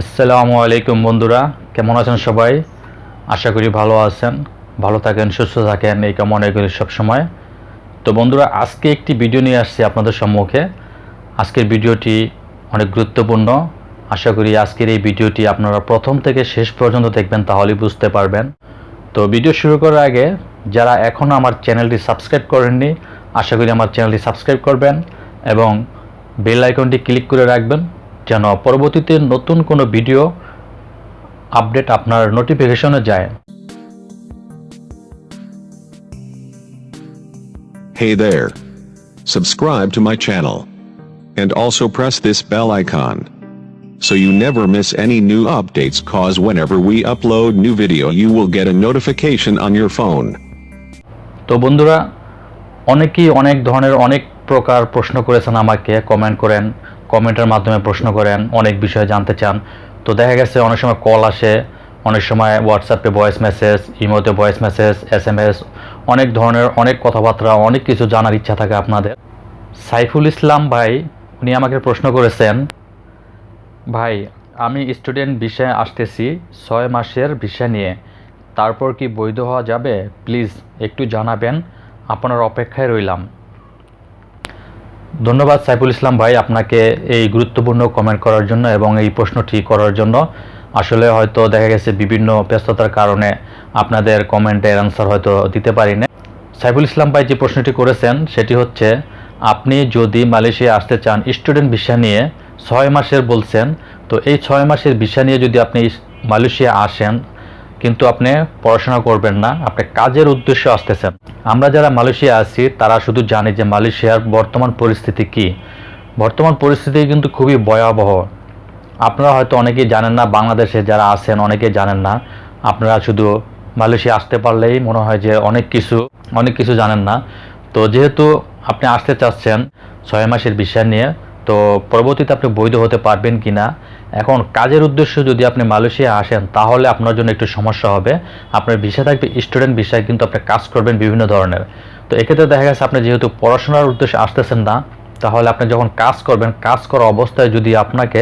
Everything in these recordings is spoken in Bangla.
আসসালামু আলাইকুম বন্ধুরা, কেমন আছেন সবাই? আশা করি ভালো আছেন, ভালো থাকেন, সুস্থ থাকেন, এই কামনা করি সবসময়। তো বন্ধুরা, আজকে একটি ভিডিও নিয়ে আসছি আপনাদের সম্মুখে। আজকের ভিডিওটি অনেক গুরুত্বপূর্ণ। আশা করি আজকের এই ভিডিওটি আপনারা প্রথম থেকে শেষ পর্যন্ত দেখবেন, তাহলেই বুঝতে পারবেন। তো ভিডিও শুরু করার আগে, যারা এখনও আমার চ্যানেলটি সাবস্ক্রাইব করেননি, আশা করি আমার চ্যানেলটি সাবস্ক্রাইব করবেন এবং বেল আইকনটি ক্লিক করে রাখবেন। যেন পরবর্তীতে নতুন কোনো ভিডিও আপডেট আপনার নোটিফিকেশনে যায় Hey there. Subscribe to my channel. And also press this bell icon. So you never miss any new updates cause whenever we upload new video you will get a notification on your phone. তো বন্ধুরা অনেকেই অনেক ধরনের অনেক প্রকার প্রশ্ন করেছেন আমাকে কমেন্ট করেন কমেন্টের মাধ্যমে প্রশ্ন করেন, অনেক বিষয়ে জানতে চান। তো দেখা গেছে অনেক সময় কল আসে, অনেক সময় হোয়াটসঅ্যাপে ভয়েস মেসেজ ইমোতে voice message S M S অনেক ধরনের অনেক কথাবার্তা, অনেক কিছু জানার ইচ্ছা থাকে আপনাদের। সাইফুল ইসলাম ভাই, উনি আমাকে প্রশ্ন করেছেন, ভাই, আমি স্টুডেন্ট বিষয়ে আসতেছি ছয় মাসের বিষয় নিয়ে। তারপর কি বৈধ হওয়া যাবে? প্লিজ একটু জানাবেন। আপনার অপেক্ষায় রইলাম। ধন্যবাদ সাইফুল ইসলাম ভাই আপনাকে এই গুরুত্বপূর্ণ কমেন্ট করার জন্য এবং এই প্রশ্নটি করার জন্য। আসলে হয়তো দেখা গেছে বিভিন্ন ব্যস্ততার কারণে আপনাদের কমেন্টের অ্যান্সার হয়তো দিতে পারি না সাইফুল ইসলাম ভাই যে প্রশ্নটি করেছেন, সেটি হচ্ছে, আপনি যদি মালয়েশিয়া আসতে চান স্টুডেন্ট ভিসা নিয়ে ছয় মাসের বলছেন, তো এই ছয় মাসের ভিসা নিয়ে যদি আপনি মালয়েশিয়া আসেন কিন্তু আপনি পড়াশোনা করবেন না, আপনি কাজের উদ্দেশ্যে আসতেছেন। আমরা যারা মালয়েশিয়া আছি, তারা শুধু জানি যে মালয়েশিয়ার বর্তমান পরিস্থিতি কি। বর্তমান পরিস্থিতি কিন্তু খুবই ভয়াবহ। আপনারা হয়তো অনেকেই জানেন না, বাংলাদেশে যারা আছেন অনেকেই জানেন না। আপনারা শুধু মালয়েশিয়া আসতে পারলেই মনে হয় যে অনেক কিছু অনেক কিছু জানেন না। তো যেহেতু আপনি আসতে চাচ্ছেন ছয় মাসের বিষয় নিয়ে তো পরবর্তীতে আপনি বৈধ হতে পারবেন কি না এখন কাজের উদ্দেশ্য যদি আপনি মালয়েশিয়া আসেন, তাহলে আপনার জন্য একটু সমস্যা হবে। আপনার ভিসা থাকবে, স্টুডেন্ট ভিসায় কিন্তু আপনি কাজ করবেন বিভিন্ন ধরনের। তো এক্ষেত্রে দেখা গেছে আপনি যেহেতু পড়াশোনার উদ্দেশ্যে আসতেছেন না তাহলে আপনি যখন কাজ করবেন, কাজ করা অবস্থায় যদি আপনাকে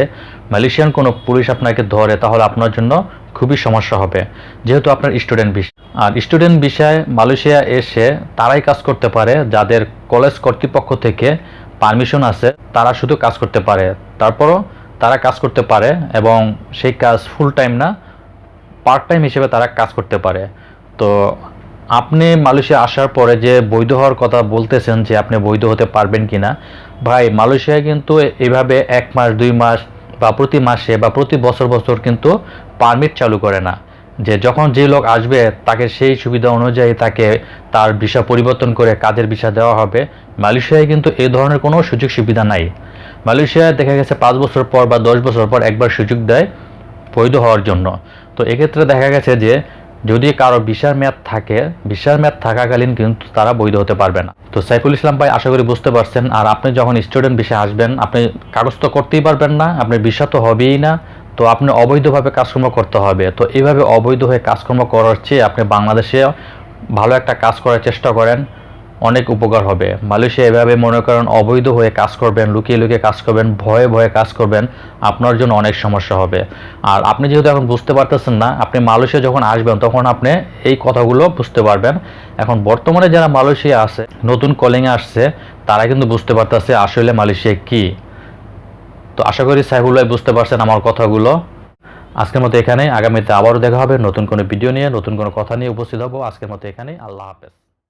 মালয়েশিয়ান কোনো পুলিশ আপনাকে ধরে, তাহলে আপনার জন্য খুবই সমস্যা হবে। যেহেতু আপনার স্টুডেন্ট বিষয় আর স্টুডেন্ট বিষয়ে মালয়েশিয়া এসে তারাই কাজ করতে পারে, যাদের কলেজ কর্তৃপক্ষ থেকে পারমিশন আছে, তারা শুধু কাজ করতে পারে। তারপরও তারা কাজ করতে পারে এবং সেই কাজ ফুল টাইম না পার্ট টাইম হিসেবে তারা কাজ করতে পারে। তো আপনি মালয়েশিয়া আসার পরে যে বৈধ হওয়ার কথা বলতেছেন যে আপনি বৈধ হতে পারবেন কি না ভাই, মালয়েশিয়া কিন্তু এভাবে এক মাস, দুই মাস বা প্রতি মাসে বা প্রতি বছর বছর কিন্তু পারমিট চালু করে না। যে যখন যে লোক আসবে, তাকে সেই সুবিধা অনুযায়ী তাকে তার ভিসা পরিবর্তন করে কাজের ভিসা দেওয়া হবে। মালয়েশিয়ায় কিন্তু এই ধরনের কোনো সুযোগ সুবিধা নাই। মালয়েশিয়ায় দেখা গেছে পাঁচ বছর পর বা দশ বছর পর একবার সুযোগ দেয় বৈধ হওয়ার জন্য। তো এক্ষেত্রে দেখা গেছে যে যদি কারও ভিসার মেয়াদ থাকে ভিসার মেয়াদ থাকাকালীন কিন্তু তারা বৈধ হতে পারবে না। তো সাইফুল ইসলাম ভাই, আশা করি বুঝতে পারছেন। আর আপনি যখন স্টুডেন্ট ভিসা আসবেন, আপনি কাগজ তো করতেই পারবেন না আপনার ভিসা তো হবেই না। তো আপনি অবৈধভাবে কাজকর্ম করতে হবে। তো এইভাবে অবৈধ হয়ে কাজকর্ম করার চেয়ে আপনি বাংলাদেশে ভালো একটা কাজ করার চেষ্টা করেন। অনেক উপকার হবে। মালয়েশিয়া এভাবে মনে করেন অবৈধ হয়ে কাজ করবেন, লুকিয়ে লুকিয়ে কাজ করবেন, ভয়ে ভয়ে কাজ করবেন, আপনার জন্য অনেক সমস্যা হবে। আর আপনি যেহেতু এখন বুঝতে পারতেছেন না, আপনি মালয়েশিয়া যখন আসবেন, তখন আপনি এই কথাগুলো বুঝতে পারবেন। এখন বর্তমানে যারা মালয়েশিয়া আছে, নতুন কলিংয়ে আসছে, তারা কিন্তু বুঝতে পারতেছে আসলে মালয়েশিয়া কি। তো আশা করি সাইফুল বুঝতে পারছেন আমার কথাগুলো। আজকের মতো এখানে আগামীতে আবারও দেখা হবে, নতুন কোনো ভিডিও নিয়ে, নতুন কোনো কথা নিয়ে উপস্থিত হব। আজকের মতো এখানে আল্লাহ হাফেজ।